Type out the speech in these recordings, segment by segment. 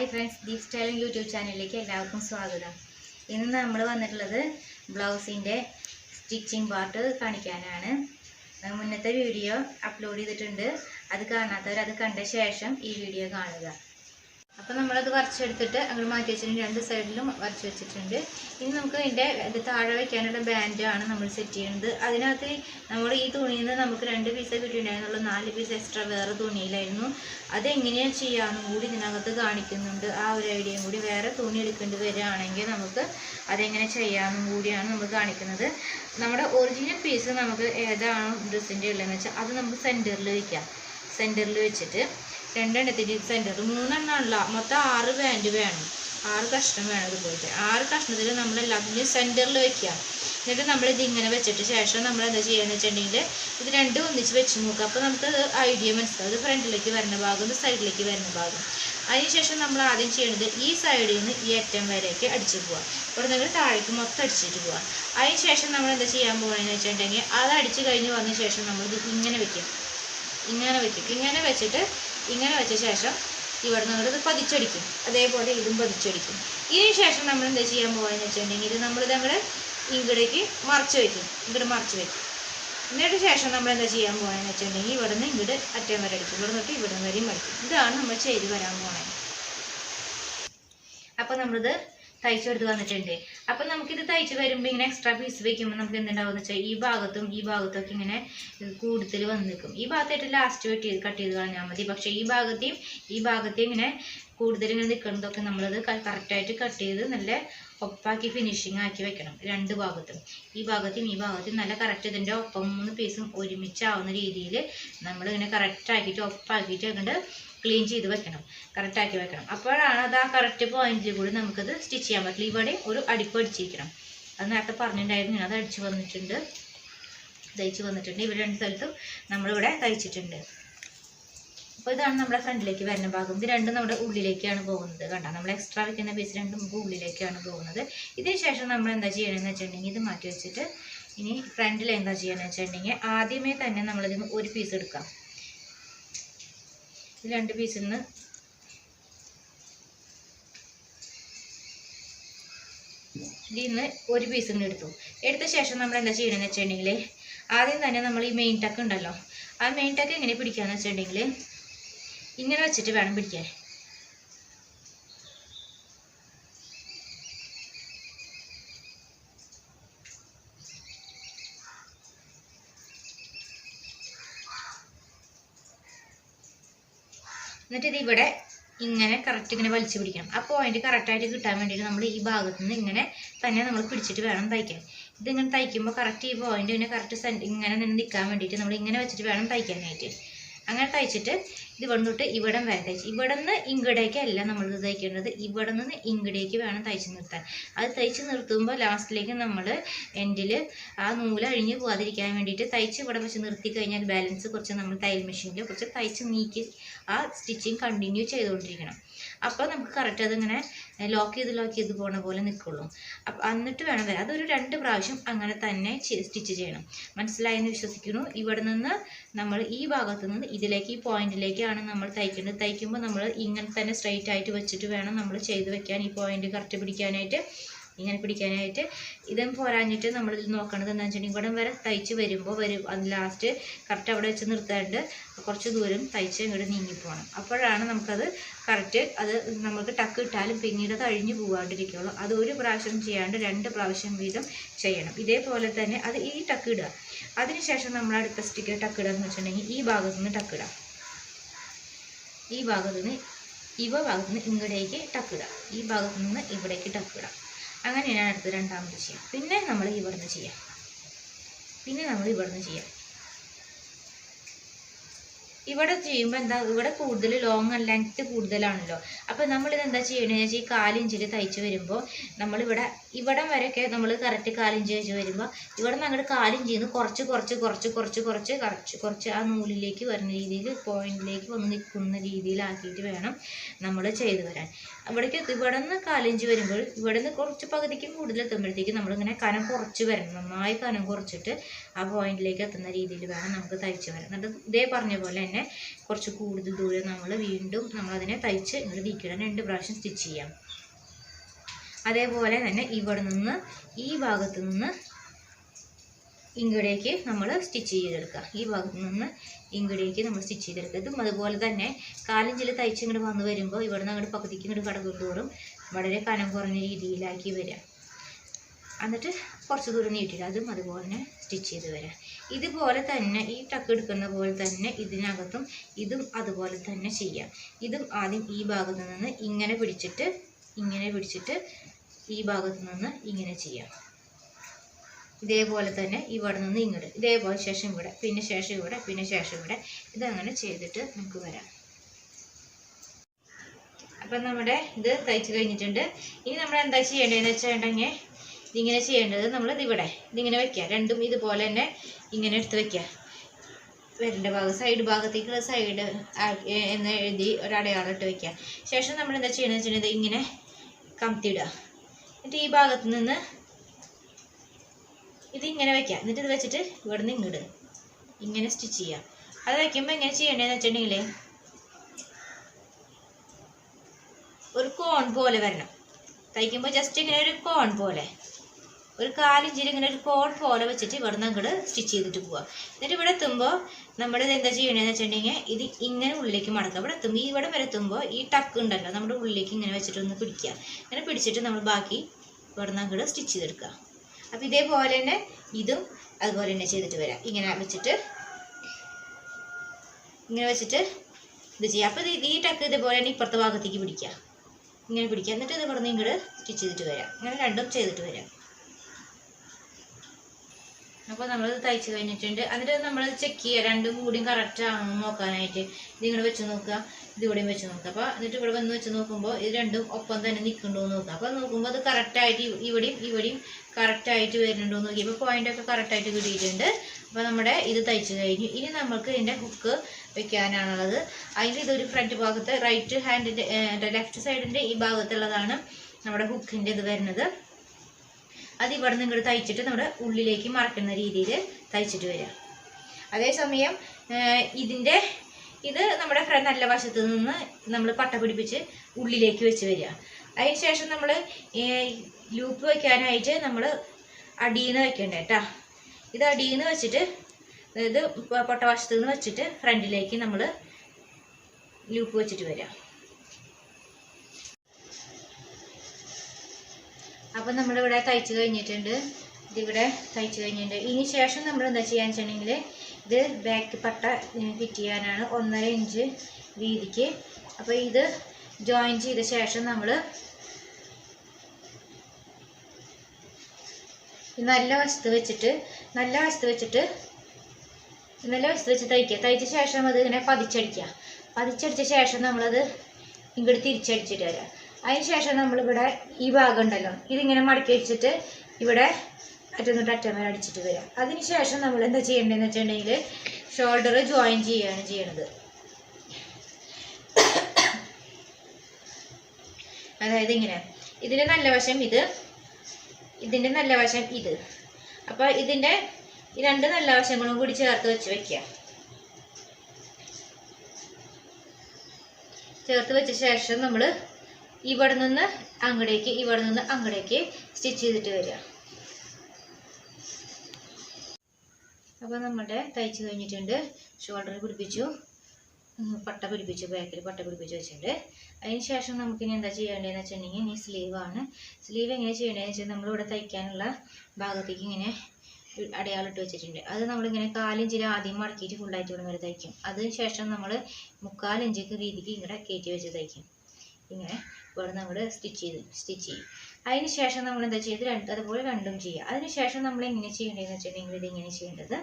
Hi friends Deep styling YouTube ചാനലിലേക്ക് എല്ലാവർക്കും സ്വാഗതം. ഇന്ന് നമ്മൾ വന്നിട്ടുള്ളത് ബ്ലൗസിന്റെ സ്റ്റിച്ചിങ് പാർട്ട് കാണിക്കാനാണ്. മുന്നത്തെ വീഡിയോ അപ്ലോഡ് ചെയ്തിട്ടുണ്ട്. അത് കാണാത്തവർ അത് കണ്ട ശേഷം ഈ വീഡിയോ കാണുക. അപ്പോൾ നമ്മളത് വരച്ചെടുത്തിട്ട് അങ്ങോട്ട് മാറ്റി വെച്ചിട്ടുണ്ട്. രണ്ട് സൈഡിലും വരച്ച് വെച്ചിട്ടുണ്ട്. ഇനി നമുക്ക് ഇതിന്റെ ഇത് താഴെ വയ്ക്കാനുള്ള ബാൻഡാണ് നമ്മൾ സെറ്റ് ചെയ്യുന്നത് അതിനകത്ത് നമ്മൾ ഈ തുണിയിൽ നിന്ന് നമുക്ക് രണ്ട് പീസ് കിട്ടിയിട്ടുണ്ടായിരുന്നുള്ളൂ നാല് പീസ് എക്സ്ട്രാ വേറെ തുണിയിലായിരുന്നു. അതെങ്ങനെയാണ് ചെയ്യാമെന്നും കൂടി ഇതിനകത്ത് കാണിക്കുന്നുണ്ട്. ആ ഒരു ഐഡിയയും കൂടി വേറെ തുണി എടുക്കേണ്ടി വരികയാണെങ്കിൽ നമുക്ക് അതെങ്ങനെ ചെയ്യാമെന്നും കൂടിയാണ് നമ്മൾ കാണിക്കുന്നത്. നമ്മുടെ ഒറിജിനൽ പീസ് നമുക്ക് ഏതാണോ ഡ്രസ്സിന്റെ ഉള്ളതെന്ന് വെച്ചാൽ അത് നമുക്ക് സെന്ററിൽ വയ്ക്കാം സെന്ററിൽ വെച്ചിട്ട് രണ്ടെണ്ണത്തിന്റെ സെന്റർ മൂന്നെണ്ണമല്ല മൊത്തം ആറ് ബാൻഡ് വേണം. ആറ് കഷ്ണം വേണം ഇതുപോലത്തെ. ആറ് കഷ്ണത്തിൽ നമ്മൾ എല്ലാത്തിന്റെയും സെന്ററിൽ വെക്കുക എന്നിട്ട് നമ്മൾ ഇത് ഇങ്ങനെ വെച്ചിട്ട് ശേഷം നമ്മൾ എന്താ ചെയ്യുകയെന്ന് വെച്ചിട്ടുണ്ടെങ്കിൽ ഇത് രണ്ടും ഒന്നിച്ച് വെച്ച് നോക്കുക അപ്പോൾ നമുക്ക് ഐഡിയ മനസ്സിലാവും. ഇത് ഫ്രണ്ടിലേക്ക് വരുന്ന ഭാഗം ഇത് സൈഡിലേക്ക് വരുന്ന ഭാഗം. അതിനുശേഷം നമ്മൾ ആദ്യം ചെയ്യേണ്ടത് ഈ സൈഡിൽ നിന്ന് ഈ അറ്റം വരേക്ക് അടിച്ചു പോവുക. ഇവിടെ നിങ്ങൾ താഴേക്ക് മൊത്തം അടിച്ചിട്ട് പോവുക. അതിനുശേഷം നമ്മൾ എന്താ ചെയ്യാൻ പോകണമെന്ന് വെച്ചിട്ടുണ്ടെങ്കിൽ അത് അടിച്ച് കഴിഞ്ഞ് വന്ന ശേഷം നമ്മൾ ഇത് ഇങ്ങനെ വെക്കും ഇങ്ങനെ വെക്കും. ഇങ്ങനെ വെച്ചിട്ട് ഇങ്ങനെ വെച്ച ശേഷം ഇവിടെ നിന്ന് ഇത് പതിച്ചടിക്കും. അതേപോലെ ഇതും പതിച്ചടിക്കും. ഇതിന് ശേഷം നമ്മൾ എന്താ ചെയ്യാൻ പോകുകയെന്ന് വെച്ചിട്ടുണ്ടെങ്കിൽ നമ്മളിത് അങ്ങോട്ട് ഇങ്ങടേക്ക് മറച്ച് വയ്ക്കും. ഇങ്ങോട്ട് മറച്ച് വയ്ക്കും. എന്നിട്ട് ശേഷം നമ്മൾ എന്താ ചെയ്യാൻ പോകുകയെന്ന് വെച്ചിട്ടുണ്ടെങ്കിൽ ഇവിടെ നിന്ന് ഇങ്ങോട്ട് അറ്റം വരെ അടിക്കും. ഇവിടെ നിന്നിട്ട് ഇവിടെ വരെയും അടിക്കും. ഇതാണ് നമ്മൾ ചെയ്ത് വരാൻ പോകുന്നത് അപ്പോൾ നമ്മളിത് തയ്ച്ചെടുത്ത് വന്നിട്ടുണ്ട്. അപ്പം നമുക്കിത് തയ്ച്ച് വരുമ്പോൾ ഇങ്ങനെ എക്സ്ട്രാ പീസ് വെക്കുമ്പോൾ നമുക്ക് എന്തുണ്ടാവും വെച്ചാൽ ഈ ഭാഗത്തും ഈ ഭാഗത്തൊക്കെ ഇങ്ങനെ കൂടുതൽ വന്ന് നിൽക്കും. ഈ ഭാഗത്തായിട്ട് ലാസ്റ്റ് വെട്ടി കട്ട് ചെയ്ത് കളഞ്ഞാൽ മതി. പക്ഷേ ഈ ഭാഗത്തെയും ഈ ഭാഗത്തെയും ഇങ്ങനെ കൂടുതൽ ഇങ്ങനെ നിൽക്കുന്നതൊക്കെ നമ്മളത് കറക്റ്റായിട്ട് കട്ട് ചെയ്ത് നല്ല ഒപ്പാക്കി ഫിനിഷിങ് ആക്കി വെക്കണം രണ്ട് ഭാഗത്തും. ഈ ഭാഗത്തും ഈ ഭാഗത്തും നല്ല കറക്റ്റ് ഇതിന്റെ ഒപ്പം മൂന്ന് പീസും ഒരുമിച്ചാവുന്ന രീതിയിൽ നമ്മളിങ്ങനെ കറക്റ്റ് ആക്കിയിട്ട് ഒപ്പാക്കിയിട്ട് അങ്ങോട്ട് ക്ലീൻ ചെയ്ത് വെക്കണം. കറക്റ്റാക്കി വെക്കണം. അപ്പോഴാണ് അത് ആ കറക്റ്റ് പോയിന്റിൽ കൂടി നമുക്കത് സ്റ്റിച്ച് ചെയ്യാൻ പറ്റില്ല ഇവിടെ ഒരു അടിപ്പ് അടിച്ചിരിക്കണം. അത് നേരത്തെ പറഞ്ഞിട്ടുണ്ടായിരുന്നു. ഞാൻ അത് അടിച്ചു വന്നിട്ടുണ്ട്. തയ്ച്ച് വന്നിട്ടുണ്ട്. ഇവിടെ രണ്ട് സ്ഥലത്തും നമ്മളിവിടെ തയ്ച്ചിട്ടുണ്ട്. അപ്പോൾ ഇതാണ് നമ്മുടെ ഫ്രണ്ടിലേക്ക് വരുന്ന ഭാഗം. ഇത് രണ്ടും നമ്മുടെ ഉള്ളിലേക്കാണ് പോകുന്നത്. കണ്ടോ? നമ്മൾ എക്സ്ട്രാ വെക്കുന്ന പീസ് രണ്ടും നമുക്ക് ഉള്ളിലേക്കാണ് പോകുന്നത്. ഇതിന് ശേഷം നമ്മൾ എന്താ ചെയ്യണമെന്ന് വെച്ചിട്ടുണ്ടെങ്കിൽ ഇത് മാറ്റി വെച്ചിട്ട് ഇനി ഫ്രണ്ടിൽ എന്താ ചെയ്യണമെന്ന് വെച്ചിട്ടുണ്ടെങ്കിൽ ആദ്യമേ തന്നെ നമ്മളിതിന് ഒരു പീസ് എടുക്കാം. രണ്ട് പീസിൽ നിന്ന് ഇതിൽ നിന്ന് ഒരു പീസ് ഇങ്ങനെ എടുത്തു. എടുത്ത ശേഷം നമ്മൾ എന്താ ചെയ്യണമെന്ന് വെച്ചിട്ടുണ്ടെങ്കിൽ ആദ്യം തന്നെ നമ്മൾ ഈ മെയിൻ ടക്ക് ഉണ്ടല്ലോ. ആ മെയിൻ ടക്ക് എങ്ങനെ പിടിക്കാന്ന് വെച്ചിട്ടുണ്ടെങ്കിൽ ഇങ്ങനെ വെച്ചിട്ട് വേണം പിടിക്കാൻ. എന്നിട്ട് ഇത് ഇവിടെ ഇങ്ങനെ കറക്റ്റ് ഇങ്ങനെ വലിച്ചു പിടിക്കണം. ആ പോയിന്റ് കറക്റ്റായിട്ട് കിട്ടാൻ വേണ്ടിയിട്ട് നമ്മൾ ഈ ഭാഗത്ത് നിന്ന് ഇങ്ങനെ തന്നെ നമ്മൾ പിടിച്ചിട്ട് വേണം തയ്ക്കാൻ. ഇതിങ്ങനെ തയ്ക്കുമ്പോൾ കറക്റ്റ് ഈ പോയിന്റ് ഇങ്ങനെ കറക്റ്റ് ഇങ്ങനെ നിന്ന് നിൽക്കാൻ വേണ്ടിയിട്ട് നമ്മൾ ഇങ്ങനെ വെച്ചിട്ട് വേണം തയ്ക്കാനായിട്ട്. അങ്ങനെ തയ്ച്ചിട്ട് ഇത് വന്നിട്ട് ഇവിടം വരെ തയ്ച്ച്. ഇവിടെ നിന്ന് ഇങ്ങടേക്കല്ല നമ്മൾ ഇത് തയ്ക്കേണ്ടത്. ഇവിടെ നിന്ന് ഇങ്ങടേക്ക് വേണം തയ്ച്ച് നിർത്താൻ. അത് തയ്ച്ച് നിർത്തുമ്പോൾ ലാസ്റ്റിലേക്ക് നമ്മൾ എൻഡിൽ ആ നൂൽ അഴിഞ്ഞു പോകാതിരിക്കാൻ വേണ്ടിയിട്ട് തയ്ച്ച് ഇവിടെ വെച്ച് നിർത്തി കഴിഞ്ഞാൽ ബാലൻസ് കുറച്ച് നമ്മൾ തയ്യൽ മെഷീനിൽ കുറച്ച് തയ്ച്ച് നീക്കി ആ സ്റ്റിച്ചിങ് കണ്ടിന്യൂ ചെയ്തുകൊണ്ടിരിക്കണം. അപ്പോൾ നമുക്ക് കറക്റ്റ് അതിങ്ങനെ ലോക്ക് ചെയ്ത് ലോക്ക് ചെയ്ത് പോണ പോലെ നിൽക്കുള്ളൂ അപ്പം എന്നിട്ട് വേണം വരാൻ. അതൊരു രണ്ട് പ്രാവശ്യം അങ്ങനെ തന്നെ സ്റ്റിച്ച് ചെയ്യണം. മനസ്സിലായെന്ന് വിശ്വസിക്കുന്നു. ഇവിടെ നിന്ന് നമ്മൾ ഈ ഭാഗത്ത് നിന്ന് ഇതിലേക്ക് ഈ പോയിന്റിലേക്കാണ് നമ്മൾ തയ്ക്കേണ്ടത്. തയ്ക്കുമ്പോൾ നമ്മൾ ഇങ്ങനെ തന്നെ സ്ട്രെയിറ്റ് ആയിട്ട് വെച്ചിട്ട് വേണം നമ്മൾ ചെയ്ത് വെക്കാൻ ഈ പോയിന്റ് കറക്റ്റ് പിടിക്കാനായിട്ട്. ഇങ്ങനെ പിടിക്കാനായിട്ട് ഇതും പോരാഞ്ഞിട്ട് നമ്മൾ ഇതിൽ നോക്കണത് എന്താ വെച്ചിട്ടുണ്ടെങ്കിൽ ഇവിടം വരെ തയ്ച്ച് വരുമ്പോൾ വരും. അത് ലാസ്റ്റ് കറക്റ്റ് അവിടെ വെച്ച് നിർത്താണ്ട് കുറച്ച് ദൂരം തയ്ച്ച് ഇങ്ങോട്ട് നീങ്ങിപ്പോകണം അപ്പോഴാണ് നമുക്കത് കറക്റ്റ് അത് നമുക്ക് ടക്ക് ഇട്ടാലും പിന്നീട് അത് അഴിഞ്ഞു പോകാണ്ടിരിക്കുകയുള്ളൂ അത് ഒരു പ്രാവശ്യം ചെയ്യാണ്ട് രണ്ട് പ്രാവശ്യം വീതം ചെയ്യണം. ഇതേപോലെ തന്നെ അത് ഈ ടക്ക് ഇടുക. അതിനുശേഷം നമ്മൾ അടുത്ത സ്റ്റിക്ക് ടക്ക് ഇടുക എന്ന് വെച്ചിട്ടുണ്ടെങ്കിൽ ഈ ഭാഗത്തു നിന്ന് ടക്ക് ഇടാം. ഈ ഭാഗത്തു നിന്ന് ഇവ ഭാഗത്തു നിന്ന് ഇങ്ങടേക്ക് ടക്ക് ഇടാം. ഈ ഭാഗത്തു നിന്ന് ഇവിടേക്ക് ടക്ക് ഇടാം. അങ്ങനെയാണ് അടുത്ത് രണ്ടാമത് ചെയ്യാം. പിന്നെ നമ്മൾ ഇവിടുന്ന് ചെയ്യാം. പിന്നെ നമ്മൾ ഇവിടുന്ന് ചെയ്യാം. ഇവിടെ ചെയ്യുമ്പോൾ എന്താ ഇവിടെ കൂടുതൽ ലോങ് ലെങ്ത് കൂടുതലാണല്ലോ. അപ്പോൾ നമ്മളിത് എന്താ ചെയ്യണമെന്ന് വെച്ചാൽ ഈ കാലിഞ്ചിൽ തയ്ച്ച് വരുമ്പോൾ നമ്മളിവിടെ ഇവിടം വരെയൊക്കെ നമ്മൾ കറക്റ്റ് കാലിഞ്ച് വെച്ച് വരുമ്പോൾ ഇവിടെ നിന്ന് അങ്ങോട്ട് കാലിഞ്ചിൽ നിന്ന് കുറച്ച് കുറച്ച് കുറച്ച് കുറച്ച് കുറച്ച് കുറച്ച് കുറച്ച് ആ നൂലിലേക്ക് വരുന്ന രീതിയിൽ പോയിന്റിലേക്ക് വന്ന് നിൽക്കുന്ന രീതിയിലാക്കിയിട്ട് വേണം നമ്മൾ ചെയ്ത് വരാൻ. അവിടേക്ക് ഇവിടെ നിന്ന് കാലിഞ്ച് വരുമ്പോൾ ഇവിടെ നിന്ന് കുറച്ച് പകുതിക്കും കൂടുതൽ എത്തുമ്പോഴത്തേക്ക് നമ്മളിങ്ങനെ കനം കുറച്ച് വരണം. നന്നായി കനം കുറച്ചിട്ട് ആ പോയിന്റിലേക്ക് എത്തുന്ന രീതിയിൽ വേണം നമുക്ക് തയ്ച്ച് വരാൻ. എന്നിട്ട് ഇതേ പറഞ്ഞ പോലെ തന്നെ കുറച്ച് കൂടുതൽ ദൂരം നമ്മൾ വീണ്ടും നമ്മളതിനെ തയ്ച്ച് ഇങ്ങോട്ട് നീക്കണം. രണ്ട് പ്രാവശ്യം സ്റ്റിച്ച് ചെയ്യാം. അതേപോലെ തന്നെ ഇവിടെ നിന്ന് ഈ ഭാഗത്ത് നിന്ന് ഇങ്ങടേക്ക് നമ്മൾ സ്റ്റിച്ച് ചെയ്തെടുക്കുക. ഈ ഭാഗത്ത് നിന്ന് ഇങ്ങടേക്ക് നമ്മൾ സ്റ്റിച്ച് ചെയ്തെടുക്കുക. ഇതും അതുപോലെ തന്നെ കാലിഞ്ചിൽ തയ്ച്ച് ഇങ്ങോട്ട് വന്ന് വരുമ്പോൾ ഇവിടെ നിന്ന് അങ്ങോട്ട് പകുതിക്ക് ഇങ്ങോട്ട് കടകുന്തോറും വളരെ കനം കുറഞ്ഞ രീതിയിലാക്കി വരാം എന്നിട്ട് കുറച്ച് ദൂരം നീട്ടിയിട്ട് അതും അതുപോലെ തന്നെ സ്റ്റിച്ച് ചെയ്ത് വരാം ഇതുപോലെ തന്നെ ഈ ടക്ക് എടുക്കുന്ന പോലെ തന്നെ ഇതിനകത്തും ഇതും അതുപോലെ തന്നെ ചെയ്യാം. ഇതും ആദ്യം ഈ ഭാഗത്ത് നിന്ന് ഇങ്ങനെ പിടിച്ചിട്ട് ഇങ്ങനെ പിടിച്ചിട്ട് ഈ ഭാഗത്ത് നിന്ന് ഇങ്ങനെ ചെയ്യാം. ഇതേപോലെ തന്നെ ഇവിടെ നിന്ന് ഇങ്ങോട്ട്. ഇതേപോലെ ശേഷം ഇവിടെ പിന്നെ ശേഷം ഇവിടെ പിന്നെ ശേഷം ഇവിടെ. ഇതങ്ങനെ ചെയ്തിട്ട് നമുക്ക് വരാം. അപ്പം നമ്മുടെ ഇത് തയ്ച്ച് കഴിഞ്ഞിട്ടുണ്ട്. ഇനി നമ്മൾ എന്താ ചെയ്യേണ്ടതെന്ന് വെച്ചിട്ടുണ്ടെങ്കിൽ ഇതിങ്ങനെ ചെയ്യേണ്ടത് നമ്മൾ ഇതിവിടെ ഇതിങ്ങനെ വെക്കുക. രണ്ടും ഇതുപോലെ തന്നെ ഇങ്ങനെ എടുത്ത് വെക്കുക. വരേണ്ട ഭാഗം സൈഡ് ഭാഗത്തേക്കുള്ള സൈഡ് എന്ന് എഴുതി ഒരടയാളം ഇട്ട് വെക്കുക. ശേഷം നമ്മൾ എന്താ ചെയ്യണമെന്ന് വെച്ചിട്ടുണ്ടെങ്കിൽ ഇങ്ങനെ കമത്തിയിടുക എന്നിട്ട് ഈ ഭാഗത്ത് നിന്ന് ഇത് ഇങ്ങനെ വെക്കുക. എന്നിട്ട് ഇത് വെച്ചിട്ട് ഇവിടെ നിന്ന് ഇങ്ങോട്ട് ഇങ്ങനെ സ്റ്റിച്ച് ചെയ്യാം അത് വെക്കുമ്പോൾ എങ്ങനെ ചെയ്യണ്ടേന്ന് വെച്ചിട്ടുണ്ടെങ്കിൽ ഒരു കോൺ പോലെ വരണം. തയ്ക്കുമ്പോൾ ജസ്റ്റ് ഇങ്ങനെ ഒരു കോൺ പോലെ. ഒരു കാലിഞ്ചിൽ ഇങ്ങനെ ഒരു കോൺ പോലെ വെച്ചിട്ട് ഇവിടെ നിന്ന് അങ്ങോട്ട് സ്റ്റിച്ച് ചെയ്തിട്ട് പോവുക എന്നിട്ട് ഇവിടെ എത്തുമ്പോൾ നമ്മൾ ഇത് എന്താ ചെയ്യണമെന്ന് വെച്ചിട്ടുണ്ടെങ്കിൽ ഇത് ഇങ്ങനെ ഉള്ളിലേക്ക് മടക്കുക. ഇവിടെ എത്തുമ്പോൾ ഇവിടെ വരെ എത്തുമ്പോൾ ഈ ടക്ക് ഉണ്ടല്ലോ നമ്മുടെ ഉള്ളിലേക്ക് ഇങ്ങനെ വെച്ചിട്ട് ഒന്ന് പിടിക്കുക. ഇങ്ങനെ പിടിച്ചിട്ട് നമ്മൾ ബാക്കി ഇവിടെ നിന്ന് അങ്ങോട്ട് സ്റ്റിച്ച് ചെയ്തെടുക്കുക. അപ്പോൾ ഇതേപോലെ തന്നെ ഇതും അതുപോലെ തന്നെ ചെയ്തിട്ട് വരാം. ഇങ്ങനെ വെച്ചിട്ട് ഇങ്ങനെ വെച്ചിട്ട് ഇത് ചെയ്യാം അപ്പോൾ ഇത് ഈ ടക്ക് ഇതേപോലെ തന്നെ ഇപ്പുറത്തെ ഭാഗത്തേക്ക് പിടിക്കുക. ഇങ്ങനെ പിടിക്കുക. എന്നിട്ട് ഇത് ഇവിടെ നിന്ന് ഇങ്ങോട്ട് സ്റ്റിച്ച് ചെയ്തിട്ട് വരാം. ഇങ്ങനെ രണ്ടും ചെയ്തിട്ട് വരാം. അപ്പോൾ നമ്മൾ തയ്ച്ച് കഴിഞ്ഞിട്ടുണ്ട്. എന്നിട്ട് നമ്മൾ ചെക്ക് ചെയ്യുക രണ്ടും കൂടിയും കറക്റ്റ് ആണോ നോക്കാനായിട്ട്. ഇതിങ്ങനെ വെച്ച് നോക്കുക ഇതിവിടെയും വെച്ച് നോക്കുക അപ്പോൾ എന്നിട്ട് ഇവിടെ വന്ന് വെച്ച് നോക്കുമ്പോൾ ഇത് രണ്ടും ഒപ്പം തന്നെ നിൽക്കുന്നുണ്ടോ എന്ന് നോക്കുക അപ്പോൾ നോക്കുമ്പോൾ അത് കറക്റ്റായിട്ട് ഇവിടെയും ഇവിടെയും കറക്റ്റായിട്ട് വരുന്നുണ്ടോ എന്ന് നോക്കി. ഇപ്പോൾ പോയിന്റൊക്കെ കറക്റ്റായിട്ട് കിട്ടിയിട്ടുണ്ട്. അപ്പോൾ നമ്മുടെ ഇത് തയ്ച്ച് കഴിഞ്ഞു. ഇനി നമ്മൾക്ക് ഇതിന്റെ ഹുക്ക് വെക്കാനാണുള്ളത്. അതിൽ ഇതൊരു ഫ്രണ്ട് ഭാഗത്ത് റൈറ്റ് ഹാൻഡിന്റെ ലെഫ്റ്റ് സൈഡിന്റെ ഈ ഭാഗത്തുള്ളതാണ് നമ്മുടെ ഹുക്കിന്റെ ഇത് വരുന്നത്. അത് ഇവിടെ നിന്ന് ഇങ്ങോട്ട് തയ്ച്ചിട്ട് നമ്മുടെ ഉള്ളിലേക്ക് മറക്കുന്ന രീതിയിൽ തയ്ച്ചിട്ട് വരിക. അതേസമയം ഇതിന്റെ ഇത് നമ്മുടെ ഫ്രണ്ട് നല്ല വശത്ത് നിന്ന് നമ്മൾ പട്ട പിടിപ്പിച്ച് ഉള്ളിലേക്ക് വെച്ച് വരിക. അതിന് ശേഷം നമ്മൾ ലൂപ്പ് വയ്ക്കാനായിട്ട് നമ്മൾ അടിയിൽ നിന്ന് വെക്കണ്ട കേട്ടോ ഇത് അടിയിൽ നിന്ന് വെച്ചിട്ട് അതായത് പൊട്ട വശത്ത് നിന്ന് വെച്ചിട്ട് ഫ്രണ്ടിലേക്ക് നമ്മൾ ലൂപ്പ് വെച്ചിട്ട് വരിക. അപ്പം നമ്മളിവിടെ തയ്ച്ച് കഴിഞ്ഞിട്ടുണ്ട്. ഇതിവിടെ തയ്ച്ച് കഴിഞ്ഞിട്ടുണ്ട്. ഇനി ശേഷം നമ്മൾ എന്താ ചെയ്യാന്ന് വെച്ചിട്ടുണ്ടെങ്കിൽ ഇത് ബാക്ക് പട്ട ഫിറ്റ് ചെയ്യാനാണ് ഒന്നര ഇഞ്ച് വീതിക്ക്. അപ്പോൾ ഇത് ജോയിൻ ചെയ്ത ശേഷം നമ്മൾ നല്ല വശത്ത് വെച്ചിട്ട് നല്ല വശത്ത് വെച്ചിട്ട് നല്ല വശത്ത് വെച്ച് തയ്ക്കുക തയ്ച്ച ശേഷം അത് ഇങ്ങനെ പതിച്ചടിക്കുക പതിച്ചടിച്ച ശേഷം നമ്മളത് ഇങ്ങോട്ട് തിരിച്ചടിച്ചിട്ട് വരാം. അതിന് ശേഷം നമ്മളിവിടെ ഈ ഭാഗം ഉണ്ടല്ലോ ഇതിങ്ങനെ മടക്കി വെച്ചിട്ട് ഇവിടെ അറ്റന്നിട്ട് അറ്റം വരെ അടിച്ചിട്ട് വരാം. അതിന് ശേഷം നമ്മൾ എന്താ ചെയ്യേണ്ടതെന്ന് വെച്ചിട്ടുണ്ടെങ്കിൽ ഷോൾഡർ ജോയിൻ ചെയ്യുകയാണ് ചെയ്യണത്. അതായത് ഇങ്ങനെ. ഇതിന്റെ നല്ല വശം ഇത്. ഇതിന്റെ നല്ല വശം ഇത്. അപ്പോൾ ഇതിന്റെ രണ്ട് നല്ല വശങ്ങളും കൂടി ചേർത്ത് വെച്ച് വെക്കുക. ചേർത്ത് വെച്ച ശേഷം നമ്മൾ ഇവിടെ നിന്ന് അങ്ങടേക്ക് ഇവിടെ നിന്ന് അങ്ങടേക്ക് സ്റ്റിച്ച് ചെയ്തിട്ട് വരിക. അപ്പോൾ നമ്മുടെ തയ്ച്ച് കഴിഞ്ഞിട്ടുണ്ട്. ഷോൾഡർ പിടിപ്പിച്ചു. പട്ട പിടിപ്പിച്ചു ബാക്കിൽ പട്ട പിടിപ്പിച്ചു വെച്ചിട്ടുണ്ട്. അതിന് ശേഷം നമുക്കിനി എന്താ ചെയ്യേണ്ടതെന്ന് വെച്ചിട്ടുണ്ടെങ്കിൽ ഇനി സ്ലീവാണ് സ്ലീവ് എങ്ങനെ ചെയ്യേണ്ടതെന്ന് വെച്ചാൽ നമ്മളിവിടെ തയ്ക്കാനുള്ള ഭാഗത്തേക്ക് ഇങ്ങനെ അടയാളം ഇട്ട് വെച്ചിട്ടുണ്ട്. അത് നമ്മളിങ്ങനെ കാലിഞ്ചിൽ ആദ്യം മടക്കിയിട്ട് ഫുള്ളായിട്ട് ഇവിടെ വരെ തയ്ക്കും. അതിന് ശേഷം നമ്മൾ മുക്കാലിഞ്ചൊക്കെ രീതിക്ക് ഇങ്ങനെ കയറ്റി വെച്ച് തയ്ക്കും. ഇങ്ങനെ ഇവിടെ നമ്മൾ സ്റ്റിച്ച് ചെയ്ത് സ്റ്റിച്ച് ചെയ്യും. അതിന് ശേഷം നമ്മൾ എന്താ ചെയ്ത് രണ്ട് അതുപോലെ രണ്ടും ചെയ്യുക. അതിന് ശേഷം നമ്മൾ എങ്ങനെ ചെയ്യേണ്ടതെന്ന് വെച്ചിട്ടുണ്ടെങ്കിൽ ഇത് ഇങ്ങനെ ചെയ്യേണ്ടത്?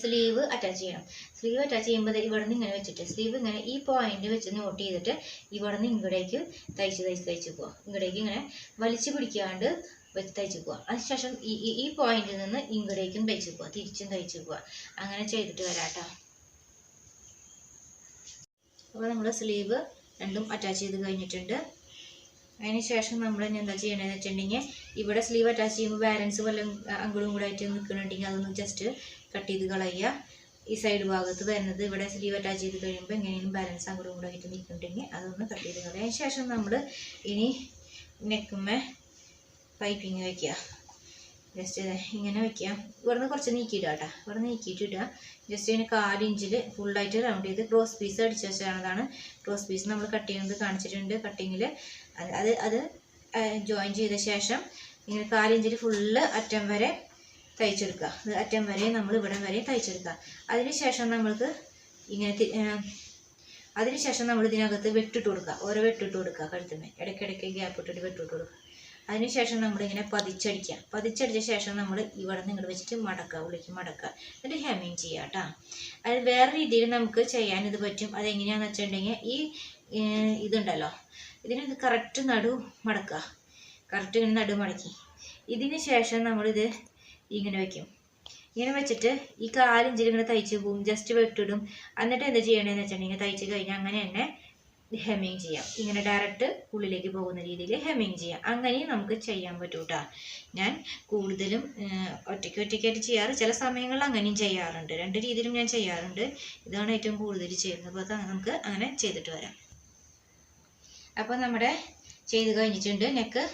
സ്ലീവ് അറ്റാച്ച് ചെയ്യണം. സ്ലീവ് അറ്റാച്ച് ചെയ്യുമ്പോൾ ഇവിടെ നിന്ന് ഇങ്ങനെ വെച്ചിട്ട് സ്ലീവ് ഇങ്ങനെ ഈ പോയിന്റ് വെച്ച് നോട്ട് ചെയ്തിട്ട് ഇവിടെ നിന്ന് ഇങ്ങടേക്ക് തയ്ച്ച് തയ്ച്ച് തയ്ച്ച് പോവാം ഇങ്ങടേക്ക് ഇങ്ങനെ വലിച്ചു പിടിക്കാണ്ട് വെച്ച് തയ്ച്ച് പോവാം അതിനുശേഷം ഈ ഈ- പോയിന്റിൽ നിന്ന് ഇങ്ങടേക്കും തയ്ച്ച് പോവാം തിരിച്ചും തയ്ച്ച് പോവാം അങ്ങനെ ചെയ്തിട്ട് വരാട്ടോ അപ്പോൾ നമ്മൾ സ്ലീവ് രണ്ടും അറ്റാച്ച് ചെയ്ത് കഴിഞ്ഞിട്ടുണ്ട്. അതിന് ശേഷം നമ്മൾ ഇനി എന്താ ചെയ്യണമെന്ന് വെച്ചിട്ടുണ്ടെങ്കിൽ ഇവിടെ സ്ലീവ് അറ്റാച്ച് ചെയ്യുമ്പോൾ ബാലൻസ് വല്ല അങ്കിളും കൂടെ ആയിട്ട് നിൽക്കുന്നുണ്ടെങ്കിൽ അതൊന്ന് ജസ്റ്റ് കട്ട് ചെയ്ത് കളയുക. ഈ സൈഡ് ഭാഗത്ത് വരുന്നത് ഇവിടെ സ്ലീവ് അറ്റാച്ച് ചെയ്ത് കഴിയുമ്പോൾ എങ്ങനെയും ബാലൻസ് അങ്ങോട്ടും കൂടെ ആയിട്ട് നിൽക്കുന്നുണ്ടെങ്കിൽ അതൊന്ന് കട്ട് ചെയ്ത് കളയാം അതിന് ശേഷം നമ്മൾ ഇനി നെക്കുമ്മേ പൈപ്പിങ് വയ്ക്കുക ജസ്റ്റ് ഇങ്ങനെ വെക്കുക ഇവിടുന്ന് കുറച്ച് നീക്കിയിടുക കേട്ടോ ഇവിടെ നീക്കിയിട്ട് ഇടുക ജസ്റ്റ് ഇതിന് കാലിഞ്ചിൽ ഫുള്ളായിട്ട് റൗണ്ട് ചെയ്ത് ക്രോസ് പീസ് അടിച്ച് വെച്ചാണതാണ് ക്രോസ് പീസ് നമ്മൾ കട്ട് ചെയ്യുന്നത് കാണിച്ചിട്ടുണ്ട്. കട്ടിങ്ങിൽ അത് അത് ജോയിൻ ചെയ്ത ശേഷം ഇങ്ങനെ കാലിഞ്ചിൽ ഫുള്ള് അറ്റം വരെ തയ്ച്ചെടുക്കുക. അത് അറ്റം വരെ നമ്മൾ ഇവിടം വരെ തയ്ച്ചെടുക്കുക. അതിന് ശേഷം നമ്മൾക്ക് ഇങ്ങനെ അതിനുശേഷം അതിന് ശേഷം നമ്മൾ ഇതിനകത്ത് വെട്ടിട്ട് കൊടുക്കുക. ഓരോ വെട്ടിട്ട് കൊടുക്കുക കഴുത്തുമേ ഇടയ്ക്കിടയ്ക്ക് ഗ്യാപ്പ് ഇട്ടിട്ട് വെട്ടിട്ട് കൊടുക്കുക. അതിനുശേഷം നമ്മളിങ്ങനെ പതിച്ചടിക്കുക. പതിച്ചടിച്ച ശേഷം നമ്മൾ ഇവിടെ നിന്ന് ഇങ്ങോട്ട് വെച്ചിട്ട് മടക്കുക ഉള്ളിലേക്ക് മടക്കുക. എന്നിട്ട് ഹെമ്മിങ് ചെയ്യുക കേട്ടോ അത് വേറെ രീതിയിൽ നമുക്ക് ചെയ്യാൻ ഇത് പറ്റും. അതെങ്ങനെയാണെന്ന് വെച്ചിട്ടുണ്ടെങ്കിൽ ഈ ഇതുണ്ടല്ലോ. ഇതിന് ഇത് കറക്റ്റ് നടു മടക്കുക. കറക്റ്റ് ഇങ്ങനെ നടു മടക്കി. ഇതിന് ശേഷം നമ്മളിത് ഇങ്ങനെ വെക്കും. ഇങ്ങനെ വെച്ചിട്ട് ഈ കാലിഞ്ചിൽ ഇങ്ങനെ തയ്ച്ച് പോവും. ജസ്റ്റ് വെട്ടിടും. എന്നിട്ട് എന്താ ചെയ്യണമെന്ന് വെച്ചിട്ടുണ്ടെങ്കിൽ തയ്ച്ച് കഴിഞ്ഞാൽ അങ്ങനെ തന്നെ ഹെമ്മിങ് ചെയ്യാം. ഇങ്ങനെ ഡയറക്റ്റ് ഉള്ളിലേക്ക് പോകുന്ന രീതിയിൽ ഹെമ്മിങ് ചെയ്യാം. അങ്ങനെ നമുക്ക് ചെയ്യാൻ പറ്റൂ ഞാൻ കൂടുതലും ഒറ്റയ്ക്ക് ഒറ്റയ്ക്കായിട്ട് ചെയ്യാറ്. ചില സമയങ്ങളിൽ അങ്ങനെയും ചെയ്യാറുണ്ട്. രണ്ട് രീതിയിലും ഞാൻ ചെയ്യാറുണ്ട്. ഇതാണ് ഏറ്റവും കൂടുതൽ ചെയ്യുന്നത്. അപ്പോൾ നമുക്ക് അങ്ങനെ ചെയ്തിട്ട് വരാം. അപ്പോൾ നമ്മുടെ ചെയ്ത് കഴിഞ്ഞിട്ടുണ്ട്. നെക്ക്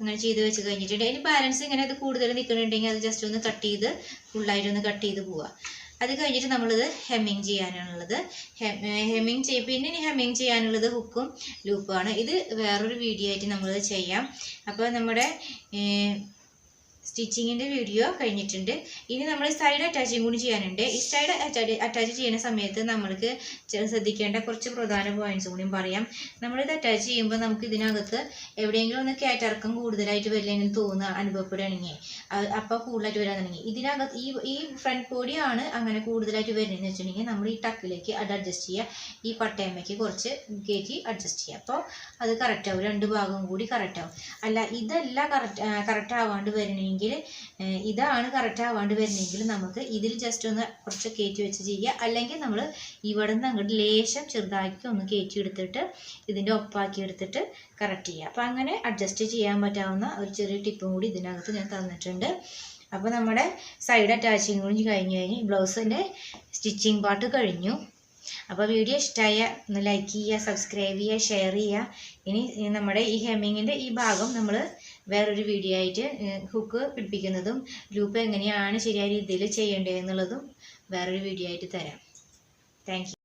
അങ്ങനെ ചെയ്ത് വെച്ച് കഴിഞ്ഞിട്ടുണ്ട്. ഇനി ബാലൻസ് ഇങ്ങനെ അത് കൂടുതൽ നിൽക്കുന്നുണ്ടെങ്കിൽ അത് ജസ്റ്റ് ഒന്ന് കട്ട് ചെയ്ത് ഫുള്ളായിട്ട് ഒന്ന് കട്ട് ചെയ്ത് പോവുക അത് കഴിഞ്ഞിട്ട് നമ്മളിത് ഹെമ്മിങ് ചെയ്യാനാണുള്ളത് ഹെമ്മിങ് ചെയ്യും പിന്നെ ഇനി ഹെമ്മിങ് ചെയ്യാനുള്ളത് ഹുക്കും ലൂപ്പുമാണ് ഇത് വേറൊരു വീഡിയോ ആയിട്ട് നമ്മൾ ചെയ്യാം. അപ്പോൾ നമ്മുടെ സ്റ്റിച്ചിങ്ങിന്റെ വീഡിയോ കഴിഞ്ഞിട്ടുണ്ട്. ഇനി നമ്മൾ സൈഡ് അറ്റാച്ചിങ് കൂടി ചെയ്യാനുണ്ട്. ഈ സൈഡ് അറ്റാച്ച് ചെയ്യുന്ന സമയത്ത് നമ്മൾക്ക് ശ്രദ്ധിക്കേണ്ട കുറച്ച് പ്രധാന പോയിന്റ്സ് കൂടിയും പറയാം. നമ്മളിത് അറ്റാച്ച് ചെയ്യുമ്പോൾ നമുക്ക് ഇതിനകത്ത് എവിടെയെങ്കിലും ഒന്ന് കയറ്റിറക്കം കൂടുതലായിട്ട് വരില്ലെങ്കിൽ തോന്നുക അനുഭവപ്പെടുകയാണെങ്കിൽ. അപ്പോൾ കൂടുതലായിട്ട് വരാന്നുണ്ടെങ്കിൽ. ഇതിനകത്ത് ഈ ഈ ഫ്രണ്ട് ബോഡിയാണ് അങ്ങനെ കൂടുതലായിട്ട് വരുന്നതെന്ന് വെച്ചിട്ടുണ്ടെങ്കിൽ നമ്മൾ ഈ ടക്കിലേക്ക് അത് അഡ്ജസ്റ്റ് ചെയ്യുക. ഈ പട്ടയമ്മയ്ക്ക് കുറച്ച് കയറ്റി അഡ്ജസ്റ്റ് ചെയ്യുക. അപ്പോൾ അത് കറക്റ്റ് ആവും. രണ്ട് ഭാഗവും കൂടി കറക്റ്റ് ആവും. അല്ല ഇതല്ല കറക്റ്റ് കറക്റ്റ് ആവാണ്ട് വരണമെങ്കിൽ ഏഹ് ഇതാണ് കറക്റ്റ് ആവാണ്ട് വരുന്നെങ്കിൽ നമുക്ക് ഇതിൽ ജസ്റ്റ് ഒന്ന് കുറച്ച് കയറ്റി വെച്ച് ചെയ്യുക. അല്ലെങ്കിൽ നമ്മൾ ഇവിടെ നിന്ന് അങ്ങോട്ട് ലേശം ചെറുതാക്കി ഒന്ന് കയറ്റി എടുത്തിട്ട് ഇതിന്റെ ഒപ്പാക്കി എടുത്തിട്ട് കറക്റ്റ് ചെയ്യുക. അപ്പോൾ അങ്ങനെ അഡ്ജസ്റ്റ് ചെയ്യാൻ പറ്റാവുന്ന ഒരു ചെറിയ ടിപ്പും കൂടി ഇതിനകത്ത് ഞാൻ തന്നിട്ടുണ്ട്. അപ്പോൾ നമ്മുടെ സൈഡ് അറ്റാച്ചിങ് കൂടി കഴിഞ്ഞ് കഴിഞ്ഞ് ബ്ലൗസിന്റെ സ്റ്റിച്ചിങ് പാർട്ട് കഴിഞ്ഞു. അപ്പോൾ വീഡിയോ ഇഷ്ടമായ ഒന്ന് ലൈക്ക് ചെയ്യുക സബ്സ്ക്രൈബ് ചെയ്യുക ഷെയർ ചെയ്യുക. ഇനി നമ്മുടെ ഈ ഹെമ്മിങ്ങിന്റെ ഈ ഭാഗം നമ്മൾ വേറൊരു വീഡിയോ ആയിട്ട് ഹുക്ക് പിടിപ്പിക്കുന്നതും ലൂപ്പ് എങ്ങനെയാണ് ശരിയായ രീതിയിൽ ചെയ്യേണ്ടത് എന്നുള്ളതും വേറൊരു വീഡിയോ ആയിട്ട് തരാം. താങ്ക്